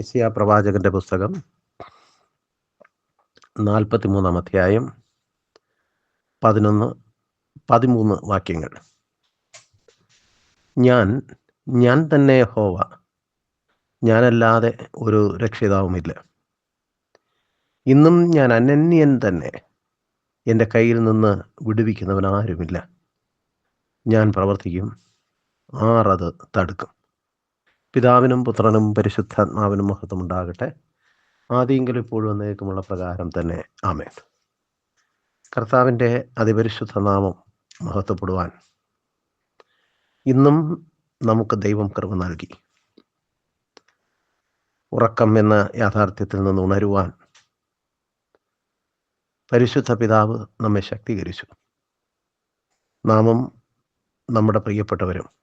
ഇസിയ പ്രവാചകന്റെ പുസ്തകം നാൽപ്പത്തി മൂന്നാം അധ്യായം പതിനൊന്ന് പതിമൂന്ന് വാക്യങ്ങൾ. ഞാൻ ഞാൻ തന്നെ ഹോവ ഞാനല്ലാതെ ഒരു രക്ഷിതാവുമില്ല. ഇന്നും ഞാൻ അനന്യൻ തന്നെ. എന്റെ കയ്യിൽ നിന്ന് വിടുവിക്കുന്നവൻ ആരുമില്ല ഞാൻ പ്രവർത്തിക്കും ആറത് തടുക്കും. പിതാവിനും പുത്രനും പരിശുദ്ധാത്മാവിനും മഹത്വം ഉണ്ടാകട്ടെ ആദ്യമെങ്കിലും ഇപ്പോഴും എന്നേക്കുമുള്ള പ്രകാരം തന്നെ. ആമേൻ. കർത്താവിന്റെ അതിപരിശുദ്ധ നാമം മഹത്വപ്പെടുവാൻ ഇന്നും നമുക്ക് ദൈവം കൃപ നൽകി. ഉറക്കം എന്ന യാഥാർത്ഥ്യത്തിൽ നിന്ന് ഉണരുവാൻ പരിശുദ്ധ പിതാവ് നമ്മെ ശക്തീകരിച്ചു. നാമം നമ്മുടെ പ്രിയപ്പെട്ടവരും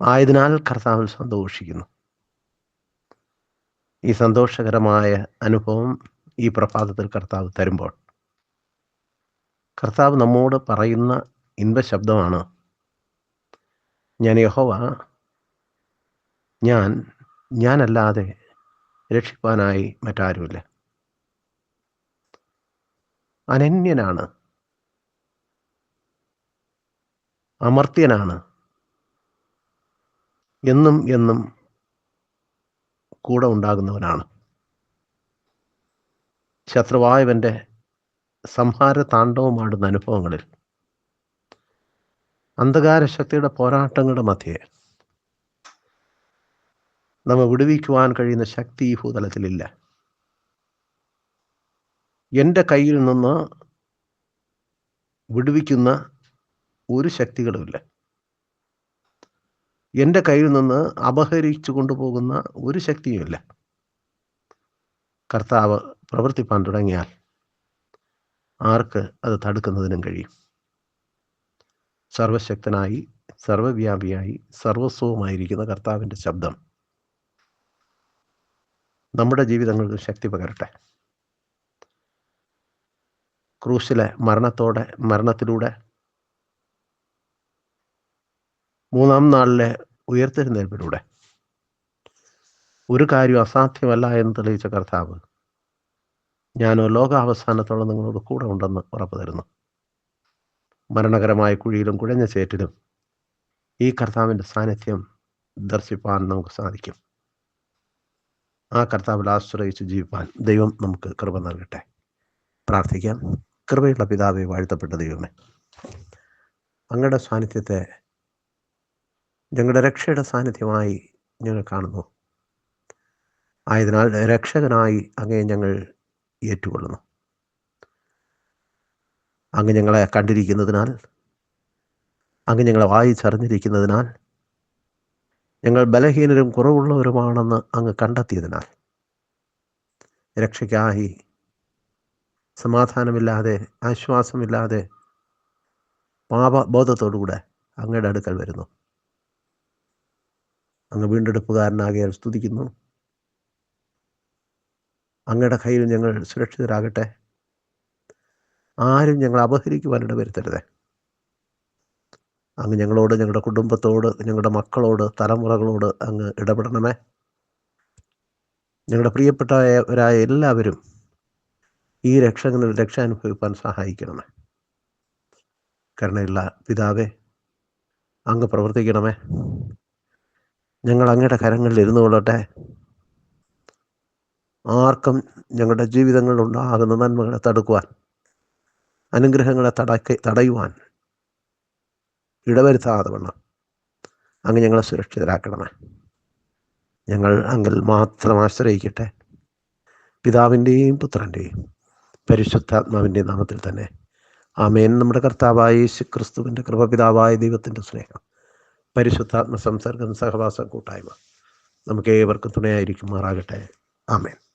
ആയതിനാൽ കർത്താവിൽ സന്തോഷിക്കുന്നു. ഈ സന്തോഷകരമായ അനുഭവം ഈ പ്രഭാതത്തിൽ കർത്താവ് തരുമ്പോൾ. കർത്താവ് നമ്മോട് പറയുന്ന ഇൻപശബ്ദമാണ് ഞാൻ യഹോവ ഞാൻ ഞാനല്ലാതെ രക്ഷിപ്പാനായി മറ്റാരുമില്ല. അനന്യനാണ് അമർത്യനാണ് എന്നും എന്നും കൂടെ ഉണ്ടാകുന്നവനാണ്. ശത്രുവായവന്റെ സംഹാര താണ്ഡവമാടുന്ന അനുഭവങ്ങളിൽ അന്ധകാര ശക്തിയുടെ പോരാട്ടങ്ങളുടെ മധ്യേ നമ്മെ വിടുവിക്കുവാൻ കഴിയുന്ന ശക്തി ഈ ഭൂതലത്തിലില്ല. എന്റെ കയ്യിൽ നിന്ന് വിടുവിക്കുന്ന ഒരു ശക്തികളുമില്ല. എന്റെ കയ്യിൽ നിന്ന് അപഹരിച്ചു കൊണ്ടുപോകുന്ന ഒരു ശക്തിയുമില്ല കർത്താവ് പ്രവർത്തിപ്പാൻ തുടങ്ങിയാൽ ആർക്ക് അത് തടുക്കുന്നതിനും കഴിയും. സർവശക്തനായി സർവവ്യാപിയായി സർവസ്വവുമായിരിക്കുന്ന കർത്താവിന്റെ ശബ്ദം നമ്മുടെ ജീവിതങ്ങൾക്ക് ശക്തി പകരട്ടെ. ക്രൂശിലെ മരണത്തോടെ മരണത്തിലൂടെ മൂന്നാം നാളിലെ ഉയർത്തെഴുന്നേൽപ്പിലൂടെ. ഒരു കാര്യം അസാധ്യമല്ല എന്ന് തെളിയിച്ച കർത്താവ് ഞാനോ ലോകാവസാനത്തോളം നിങ്ങളോട് കൂടെ ഉണ്ടെന്ന് ഉറപ്പ് തരുന്നു. മരണകരമായ കുഴിയിലും കുഴഞ്ഞ ചേറ്റിലും ഈ കർത്താവിന്റെ സാന്നിധ്യം ദർശിപ്പാൻ നമുക്ക് സാധിക്കും. ആ കർത്താവിൽ ആശ്രയിച്ച് ജീവിപ്പാൻ ദൈവം നമുക്ക് കൃപ നൽകട്ടെ. പ്രാർത്ഥിക്കാം. കൃപയുള്ള പിതാവെ വാഴ്ത്തപ്പെട്ട ദൈവമേ അങ്ങയുടെ സാന്നിധ്യത്തെ ഞങ്ങളുടെ രക്ഷയുടെ സാന്നിധ്യമായി ഞങ്ങൾ കാണുന്നു. ആയതിനാൽ രക്ഷകനായി അങ്ങേ ഞങ്ങൾ ഏറ്റുകൊള്ളുന്നു. അങ്ങ് ഞങ്ങളെ കണ്ടിരിക്കുന്നതിനാൽ അങ്ങ് ഞങ്ങളെ വായിച്ചറിഞ്ഞിരിക്കുന്നതിനാൽ ഞങ്ങൾ ബലഹീനരും കുറവുള്ളവരുമാണെന്ന് അങ്ങ് കണ്ടെത്തിയതിനാൽ രക്ഷയ്ക്കായി സമാധാനമില്ലാതെ ആശ്വാസമില്ലാതെ പാപബോധത്തോടുകൂടെ അങ്ങയുടെ അടുക്കൽ വരുന്നു. അങ്ങ് വീണ്ടെടുപ്പുകാരനാകിയാൽ സ്തുതിക്കുന്നു. അങ്ങയുടെ കയ്യിൽ ഞങ്ങൾ സുരക്ഷിതരാകട്ടെ. ആരും ഞങ്ങൾ അപഹരിക്കുവാനിട വരുത്തരുതേ അങ്ങ് ഞങ്ങളോട് ഞങ്ങളുടെ കുടുംബത്തോട് ഞങ്ങളുടെ മക്കളോട് തലമുറകളോട് അങ്ങ് ഇടപെടണമേ. ഞങ്ങളുടെ പ്രിയപ്പെട്ടവരായ എല്ലാവരും ഈ രക്ഷകനിൽ രക്ഷ അനുഭവിക്കാൻ സഹായിക്കണമേ. കരുണയുള്ള പിതാവേ അങ്ങ് പ്രവർത്തിക്കണമേ. ഞങ്ങൾ അങ്ങയുടെ കരങ്ങളിൽ ഇരുന്നു കൊള്ളട്ടെ. ആർക്കും ഞങ്ങളുടെ ജീവിതങ്ങളിൽ ഉണ്ടാകുന്ന നന്മകളെ തടുക്കുവാൻ അനുഗ്രഹങ്ങളെ തടക്കി തടയുവാൻ ഇടവരുത്താതെ വണ്ണം. അങ്ങ് ഞങ്ങളെ സുരക്ഷിതരാക്കണമേ. ഞങ്ങൾ അങ്ങിൽ മാത്രം ആശ്രയിക്കട്ടെ. പിതാവിന്റെയും പുത്രന്റെയും പരിശുദ്ധാത്മാവിന്റെയും നാമത്തിൽ തന്നെ. ആമേൻ. നമ്മുടെ കർത്താവായ യേശു ക്രിസ്തുവിന്റെ കൃപപിതാവായ ദൈവത്തിന്റെ സ്നേഹം. പരിശുദ്ധാത്മ സംസർഗം സഹവാസ കൂട്ടായ്മ. നമുക്ക് ഏവർക്കും തുണയായിരിക്കുമാറാകട്ടെ. ആമേൻ.